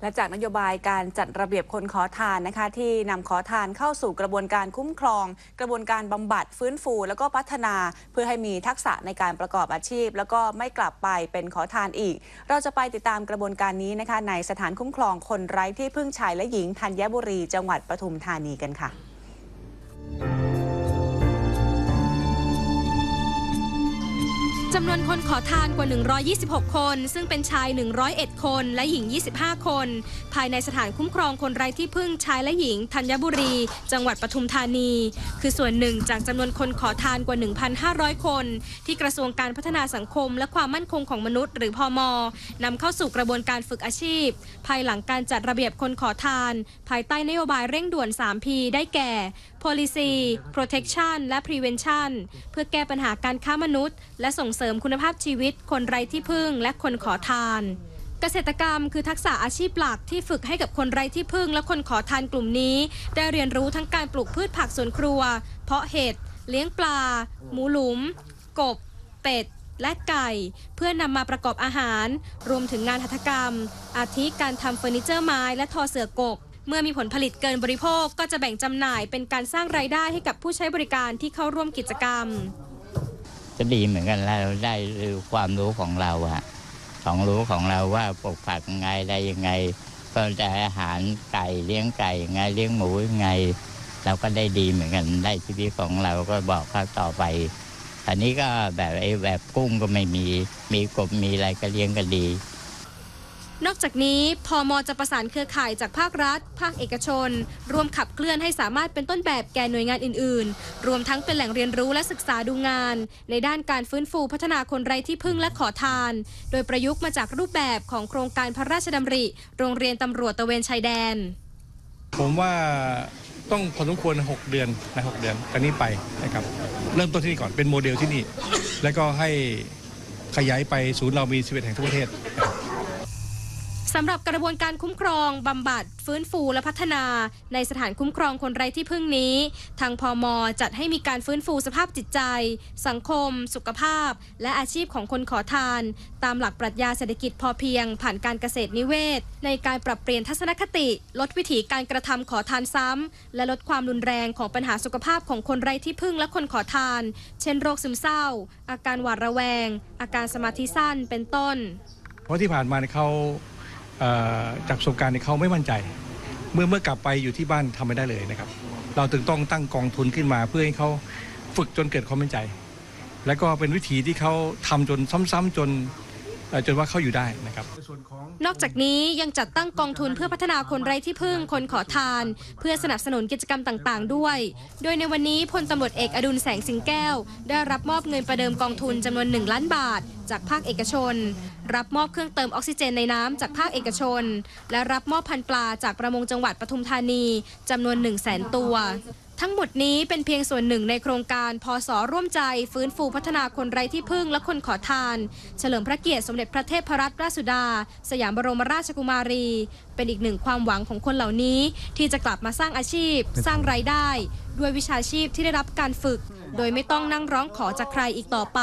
และจากนโยบายการจัดระเบียบคนขอทานนะคะ ที่นำขอทานเข้าสู่กระบวนการคุ้มครอง กระบวนการบำบัดฟื้นฟู แล้วก็พัฒนาเพื่อให้มีทักษะในการประกอบอาชีพ แล้วก็ไม่กลับไปเป็นขอทานอีก เราจะไปติดตามกระบวนการนี้นะคะ ในสถานคุ้มครองคนไร้ที่พึ่งชายและหญิงธัญบุรีจังหวัดปทุมธานีกันค่ะ จำนวนคนขอทานกว่า 126 คน ซึ่งเป็นชาย 101 คนและหญิง 25 คน ภายในสถานคุ้มครองคนไร้ที่พึ่งชายและหญิงธัญบุรี จังหวัดปทุมธานี คือส่วนหนึ่งจากจำนวนคนขอทานกว่า 1,500 คน ที่กระทรวงการพัฒนาสังคม และความมั่นคงของมนุษย์ หรือพอมนำเข้าสู่กระบวนการฝึกอาชีพ ภายหลังการจัดระเบียบคนขอทาน ภายใต้นโยบายเร่งด่วน 3P ได้แก่ policy protection และ prevention เพื่อแก้ปัญหาการค้ามนุษย์ และส่งเสริมคุณภาพชีวิต คนไร้ที่พึ่ง และคนขอทาน เกษตรกรรมคือทักษะอาชีพหลักที่ฝึกให้กับคนไร้ที่พึ่ง และคนขอทานกลุ่มนี้ ได้เรียนรู้ทั้งการปลูกพืชผักสวนครัว เพาะเห็ดเลี้ยงปลา หมูหลุม กบ เป็ดและไก่ เพื่อนำมาประกอบอาหาร รวมถึงงานหัตถกรรม อาทิการทำเฟอร์นิเจอร์ไม้และทอเสือกก เมื่อมีผลผลิตเกินบริโภคก็จะแบ่งจำหน่ายเป็นการสร้างรายได้ให้กับผู้ใช้บริการที่เข้าร่วมกิจกรรมก็ดีเหมือนกันแล้วได้ความรู้ของเราอะของรู้ของเราว่าปลูกผักยังไงได้ยังไง ก็จะอาหารไก่เลี้ยงไก่ยังไงเลี้ยงหมูยังไง เราก็ได้ดีเหมือนกันได้ชีวิตของเราก็บอกเขาต่อไปอันนี้ก็แบบไอ้แบบกุ้งก็ไม่มีมีกบมีอะไรก็เลี้ยงก็ดี นอกจากนี้พมจะประสานเครือข่ายจากภาครัฐ ภาคเอกชน ร่วมขับเคลื่อนให้สามารถเป็นต้นแบบแก่หน่วยงานอื่น ๆ รวมทั้งเป็นแหล่งเรียนรู้และศึกษาดูงาน ในด้านการฟื้นฟูพัฒนาคนไร้ที่พึ่งและขอทาน โดยประยุกต์มาจากรูปแบบของโครงการพระราชดำริ โรงเรียนตำรวจตะเวนชายแดน ผมว่าต้องพอสมควร 6 เดือนนะ6เดือนจากนี้ไปนะครับเริ่มต้นที่นี่ก่อนเป็นโมเดลที่นี่ แล้วก็ให้ขยายไปศูนย์เรามี11แห่งทั่วประเทศ สำหรับกระบวนการคุ้มครองบำบัดฟื้นฟูและพัฒนา ในสถานคุ้มครองคนไร้ที่พึ่งนี้ ทางพอมจัดให้มีการฟื้นฟูสภาพจิตใจ สังคม สุขภาพ และอาชีพของคนขอทาน ตามหลักปรัชญาเศรษฐกิจพอเพียง ผ่านการเกษตรนิเวศ ในการปรับเปลี่ยนทัศนคติ ลดวิถีการกระทำขอทานซ้ำและลดความรุนแรงของปัญหาสุขภาพของคนไร้ที่พึ่งและคนขอทาน เช่นโรคซึมเศร้า อาการหวาดระแวง อาการสมาธิสั้นเป็นต้น เพราะที่ผ่านมาเขา จากประสบการณ์เนี่ยเขาไม่มั่นใจ เมื่อเมื่อกลับไปอยู่ที่บ้านทำไม่ได้เลยนะครับ เราถึงต้องตั้งกองทุนขึ้นมา เพื่อให้เขาฝึกจนเกิดความมั่นใจ และก็เป็นวิธีที่เขาทำจนซ้ำๆจน จนว่าเข้าอยู่ได้นะครับนอกจากนี้ยังจัดตั้งกองทุนเพื่อพัฒนาคนไร้ที่พึ่งคนขอทาน เพื่อสนับสนุนกิจกรรมต่าง ๆ ด้วย โดยในวันนี้พลตำรวจเอกอดุลแสงสิงแก้ว ได้รับมอบเงินประเดิมกองทุนจำนวน 1 ล้านบาท จากภาคเอกชน รับมอบเครื่องเติมออกซิเจนในน้ำจากภาคเอกชน และรับมอบพันปลาจากประมงจังหวัดปทุมธานีจำนวน 1 0 0 0 0แสนตัว ทั้งหมดนี้เป็นเพียงส่วนหนึ่งในโครงการพศร่วมใจ ฟื้นฟูพัฒนาคนไร้ที่พึ่งและคนขอทาน เฉลิมพระเกียรติสมเด็จพระเทพรัตนราชสุดา สยามบรมราชกุมารี เป็นอีกหนึ่งความหวังของคนเหล่านี้ ที่จะกลับมาสร้างอาชีพ สร้างรายได้ ด้วยวิชาชีพที่ได้รับการฝึก โดยไม่ต้องนั่งร้องขอจากใครอีกต่อไป